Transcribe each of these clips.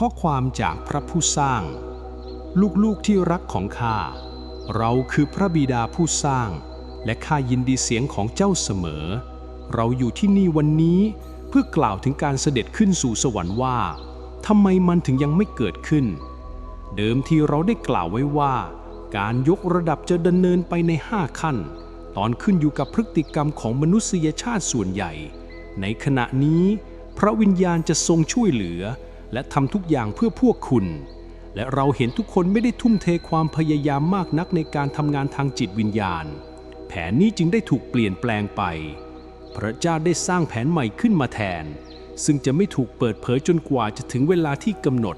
ข้อความจากพระผู้สร้าง ลูกๆที่รักของข้า เราคือพระบิดาผู้สร้าง และข้ายินดีเสียงของเจ้าเสมอ เราอยู่ที่นี่วันนี้เพื่อกล่าวถึงการเสด็จขึ้นสู่สวรรค์ว่าทำไมมันถึงยังไม่เกิดขึ้น เดิมทีเราได้กล่าวไว้ว่า การยกระดับจะดำเนินไปในห้าขั้น ตอนขึ้นอยู่กับพฤติกรรมของมนุษยชาติส่วนใหญ่ ในขณะนี้ พระวิญญาณจะทรงช่วยเหลือ และทำทุกอย่างเพื่อพวกคุณ และเราเห็นทุกคนไม่ได้ทุ่มเทความพยายามมากนักในการทำงานทางจิตวิญญาณ แผนนี้จึงได้ถูกเปลี่ยนแปลงไป พระเจ้าได้สร้างแผนใหม่ขึ้นมาแทน ซึ่งจะไม่ถูกเปิดเผยจนกว่าจะถึงเวลาที่กำหนด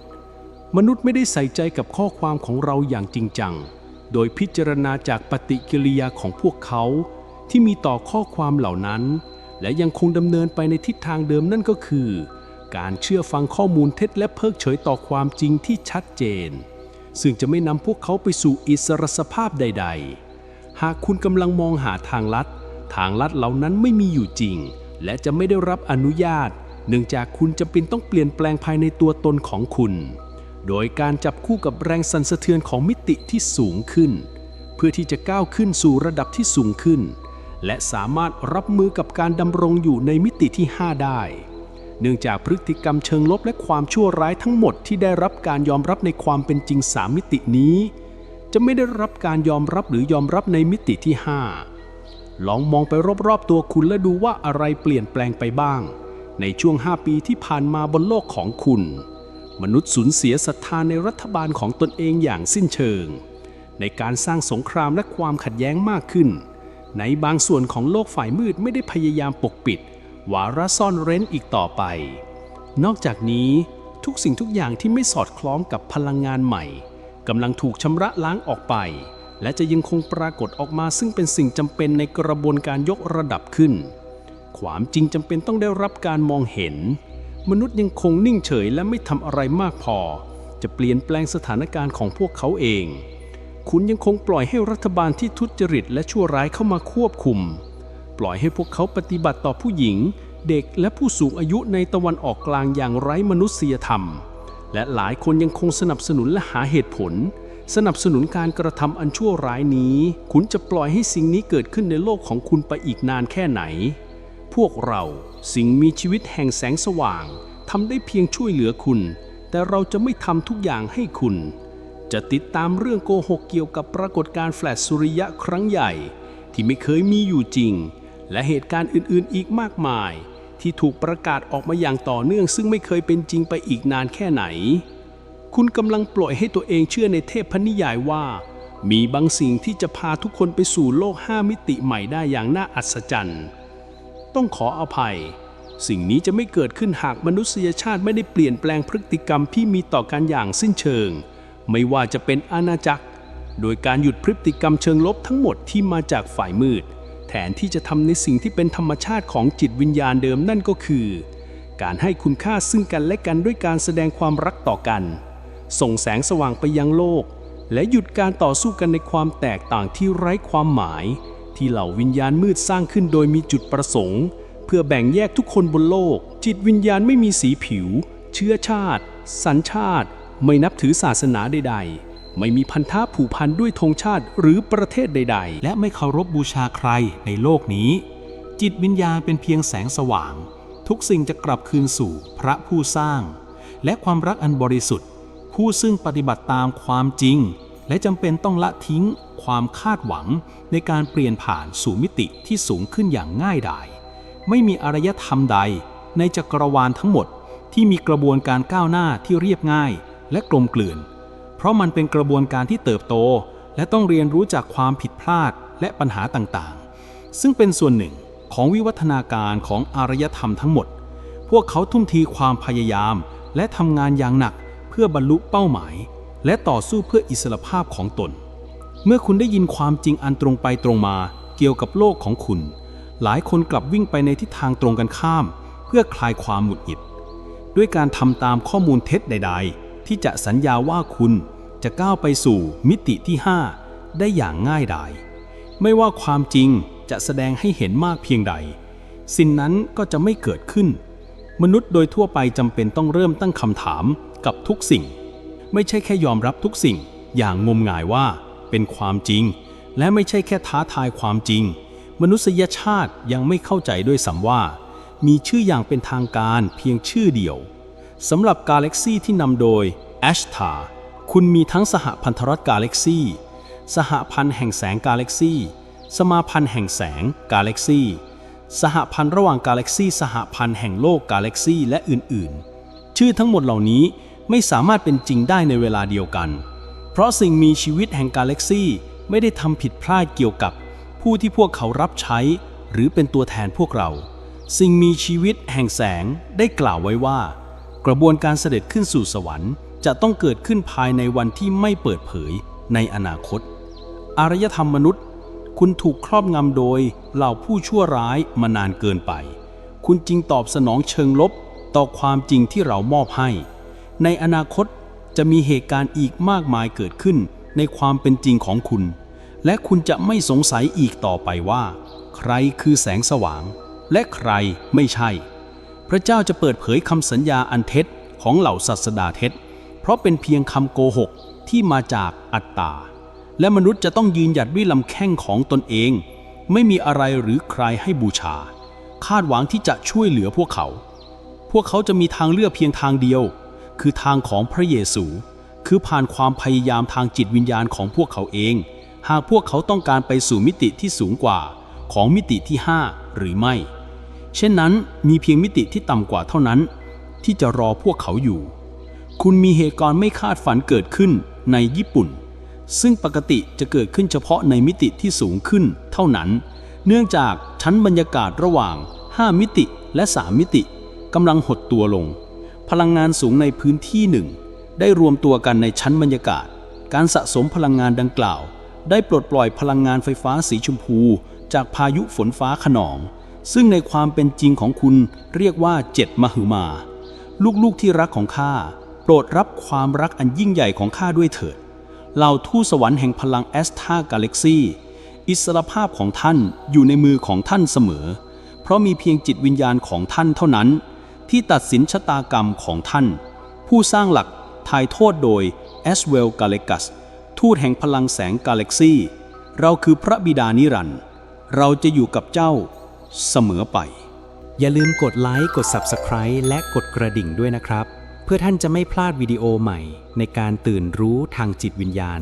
มนุษย์ไม่ได้ใส่ใจกับข้อความของเราอย่างจริงจัง โดยพิจารณาจากปฏิกิริยาของพวกเขา ที่มีต่อข้อความเหล่านั้น และยังคงดำเนินไปในทิศทางเดิมนั่นก็คือ การเชื่อฟังข้อมูลเท็จและเพิกเฉยต่อความจริงที่ชัดเจน ซึ่งจะไม่นำพวกเขาไปสู่อิสรสภาพใด ๆ หากคุณกำลังมองหาทางลัด ทางลัดเหล่านั้นไม่มีอยู่จริง และจะไม่ได้รับอนุญาต เนื่องจากคุณจำเป็นต้องเปลี่ยนแปลงภายในตัวตนของคุณ โดยการจับคู่กับแรงสั่นสะเทือนของมิติที่สูงขึ้น เพื่อที่จะก้าวขึ้นสู่ระดับที่สูงขึ้นและสามารถรับมือกับการดำรงอยู่ในมิติที่ 5 ได้ เนื่องจากพฤติกรรมเชิงลบและความชั่วร้ายทั้งหมดที่ได้รับการยอมรับในความเป็นจริง3มิตินี้ จะไม่ได้รับการยอมรับหรือยอมรับในมิติที่ 5 ลองมองไปรอบๆตัวคุณและดูว่าอะไรเปลี่ยนแปลงไปบ้าง ในช่วง 5 ปีที่ผ่านมาบนโลกของคุณ มนุษย์สูญเสียศรัทธาในรัฐบาลของตนเองอย่างสิ้นเชิง ในการสร้างสงครามและความขัดแย้งมากขึ้น ในบางส่วนของโลกฝ่ายมืดไม่ได้พยายามปกปิด วาระซ่อนเร้นอีกต่อไป นอกจากนี้ทุกสิ่งทุกอย่างที่ไม่สอดคล้องกับพลังงานใหม่กำลังถูกชำระล้างออกไป และจะยังคงปรากฏออกมาซึ่งเป็นสิ่งจำเป็นในกระบวนการยกระดับขึ้น ความจริงจำเป็นต้องได้รับการมองเห็น มนุษย์ยังคงนิ่งเฉยและไม่ทำอะไรมากพอ จะเปลี่ยนแปลงสถานการณ์ของพวกเขาเอง คุณยังคงปล่อยให้รัฐบาลที่ทุจริตและชั่วร้ายเข้ามาควบคุม ปล่อยให้พวกเขาปฏิบัติต่อผู้หญิง เด็กและผู้สูงอายุในตะวันออกกลางอย่างไร้มนุษยธรรม และหลายคนยังคงสนับสนุนและหาเหตุผล สนับสนุนการกระทำอันชั่วร้ายนี้ คุณจะปล่อยให้สิ่งนี้เกิดขึ้นในโลกของคุณไปอีกนานแค่ไหน พวกเราสิ่งมีชีวิตแห่งแสงสว่างทำได้เพียงช่วยเหลือคุณ แต่เราจะไม่ทำทุกอย่างให้คุณ จะติดตามเรื่องโกหกเกี่ยวกับปรากฏการณ์แฟลชสุริยะครั้งใหญ่ ที่ไม่เคยมีอยู่จริง และเหตุการณ์อื่นๆ อีกมากมาย ที่ถูกประกาศออกมาอย่างต่อเนื่องซึ่งไม่เคยเป็นจริงไปอีกนานแค่ไหน คุณกำลังปล่อยให้ตัวเองเชื่อในเทพนิยายว่า มีบางสิ่งที่จะพาทุกคนไปสู่โลกห้ามิติใหม่ได้อย่างน่าอัศจรรย์ ต้องขออภัย สิ่งนี้จะไม่เกิดขึ้นหากมนุษยชาติไม่ได้เปลี่ยนแปลงพฤติกรรมที่มีต่อกันอย่างสิ้นเชิง ไม่ว่าจะเป็นอาณาจักร โดยการหยุดพฤติกรรมเชิงลบทั้งหมดที่มาจากฝ่ายมืด นที่จะทำในสิ่งที่เป็นธรรมชาติของจิตวิญญาณเดิมนั่นก็คือ การให้คุณค่าซึ่งกันและกันด้วยการแสดงความรักต่อกัน ส่งแสงสว่างไปยังโลก และหยุดการต่อสู้กันในความแตกต่างที่ไร้ความหมาย ที่เหล่าวิญญาณมืดสร้างขึ้นโดยมีจุดประสงค์ เพื่อแบ่งแยกทุกคนบนโลก จิตวิญญาณไม่มีสีผิว เชื้อชาติ สัญชาติ ไม่นับถือศาสนาใดๆ ไม่มีพันธะผูกพันด้วยธงชาติหรือประเทศใด ๆ และไม่เคารพบูชาใครในโลกนี้ จิตวิญญาณเป็นเพียงแสงสว่าง ทุกสิ่งจะกลับคืนสู่พระผู้สร้าง และความรักอันบริสุทธิ์ ผู้ซึ่งปฏิบัติตามความจริง และจำเป็นต้องละทิ้งความคาดหวังในการเปลี่ยนผ่านสู่มิติที่สูงขึ้นอย่างง่ายดาย ไม่มีอารยธรรมใด ในจักรวาลทั้งหมดที่มีกระบวนการก้าวหน้าที่เรียบง่าย และกลมกลืน เพราะมันเป็นกระบวนการที่เติบโต และต้องเรียนรู้จากความผิดพลาดและปัญหาต่างๆ ซึ่งเป็นส่วนหนึ่งของวิวัฒนาการของอารยธรรมทั้งหมด พวกเขาทุ่มทีความพยายาม และทำงานอย่างหนักเพื่อบรรลุเป้าหมาย และต่อสู้เพื่ออิสรภาพของตน เมื่อคุณได้ยินความจริงอันตรงไปตรงมาเกี่ยวกับโลกของคุณ หลายคนกลับวิ่งไปในทิศทางตรงกันข้าม เพื่อคลายความหงุดหงิด ด้วยการทำตามข้อมูลเท็จใด ๆ ที่จะสัญญาว่าคุณจะก้าวไปสู่มิติที่ 5 ได้อย่างง่ายดาย ไม่ว่าความจริงจะแสดงให้เห็นมากเพียงใด สิ่งนั้นก็จะไม่เกิดขึ้น มนุษย์โดยทั่วไปจำเป็นต้องเริ่มตั้งคำถามกับทุกสิ่ง ไม่ใช่แค่ยอมรับทุกสิ่งอย่างงมงายว่าเป็นความจริง และไม่ใช่แค่ท้าทายความจริง มนุษยชาติยังไม่เข้าใจด้วยซ้ำว่า มีชื่ออย่างเป็นทางการเพียงชื่อเดียว สำหรับกาแล็กซีที่นำโดยแอชทาคุณมีทั้งสหพันธรัฐกาแล็กซีสหพันธ์แห่งแสงกาแล็กซีสมาพันธ์แห่งแสงกาแล็กซีสหพันธ์ระหว่างกาแล็กซีสหพันธ์แห่งโลกกาแล็กซีและอื่นๆ ชื่อทั้งหมดเหล่านี้ไม่สามารถเป็นจริงได้ในเวลาเดียวกัน เพราะสิ่งมีชีวิตแห่งกาแล็กซีไม่ได้ทำผิดพลาดเกี่ยวกับ ผู้ที่พวกเขารับใช้ หรือเป็นตัวแทนพวกเรา สิ่งมีชีวิตแห่งแสงได้กล่าวไว้ว่า กระบวนการเสด็จขึ้นสู่สวรรค์ จะต้องเกิดขึ้นภายในวันที่ไม่เปิดเผยในอนาคต อารยธรรมมนุษย์ คุณถูกครอบงำโดยเหล่าผู้ชั่วร้ายมานานเกินไป คุณจึงตอบสนองเชิงลบต่อความจริงที่เรามอบให้ ในอนาคตจะมีเหตุการณ์อีกมากมายเกิดขึ้นในความเป็นจริงของคุณ และคุณจะไม่สงสัยอีกต่อไปว่า ใครคือแสงสว่าง และใครไม่ใช่ พระเจ้าจะเปิดเผยคำสัญญาอันเท็จของเหล่าศาสดาเท็จ เพราะเป็นเพียงคำโกหกที่มาจากอัตตา และมนุษย์จะต้องยืนหยัดด้วยลำแข้งของตนเอง ไม่มีอะไรหรือใครให้บูชา คาดหวังที่จะช่วยเหลือพวกเขา พวกเขาจะมีทางเลือกเพียงทางเดียว คือทางของพระเยซู คือผ่านความพยายามทางจิตวิญญาณของพวกเขาเอง หากพวกเขาต้องการไปสู่มิติที่สูงกว่าของมิติที่ 5 หรือไม่ เช่นนั้นมีเพียงมิติที่ต่ำกว่าเท่านั้น ที่จะรอพวกเขาอยู่ คุณมีเหตุการณ์ไม่คาดฝันเกิดขึ้นในญี่ปุ่น ซึ่งปกติจะเกิดขึ้นเฉพาะในมิติที่สูงขึ้นเท่านั้น เนื่องจากชั้นบรรยากาศระหว่าง 5 มิติและ 3 มิติกำลังหดตัวลง พลังงานสูงในพื้นที่หนึ่งได้รวมตัวกันในชั้นบรรยากาศ การสะสมพลังงานดังกล่าว ได้ปลดปล่อยพลังงานไฟฟ้าสีชมพู จากพายุฝนฟ้าขนอง ซึ่งในความเป็นจริงของคุณเรียกว่าเจ็ดมหึมา ลูกๆที่รักของข้าโปรดรับความรักอันยิ่งใหญ่ของข้าด้วยเถิดเหล่าทูตสวรรค์แห่งพลังแอสตากาแล็กซีอิสรภาพของท่านอยู่ในมือของท่านเสมอ เพราะมีเพียงจิตวิญญาณของท่านเท่านั้น ที่ตัดสินชะตากรรมของท่าน ผู้สร้างหลักถ่ายโทษโดยแอสเวลกาเลกัสทูตแห่งพลังแสงกาแล็กซีเราคือพระบิดานิรันดร์เราจะอยู่กับเจ้า เสมอไป อย่าลืมกดไลค์กด Subscribe และกดกระดิ่งด้วยนะครับ เพื่อท่านจะไม่พลาดวิดีโอใหม่ในการตื่นรู้ทางจิตวิญญาณ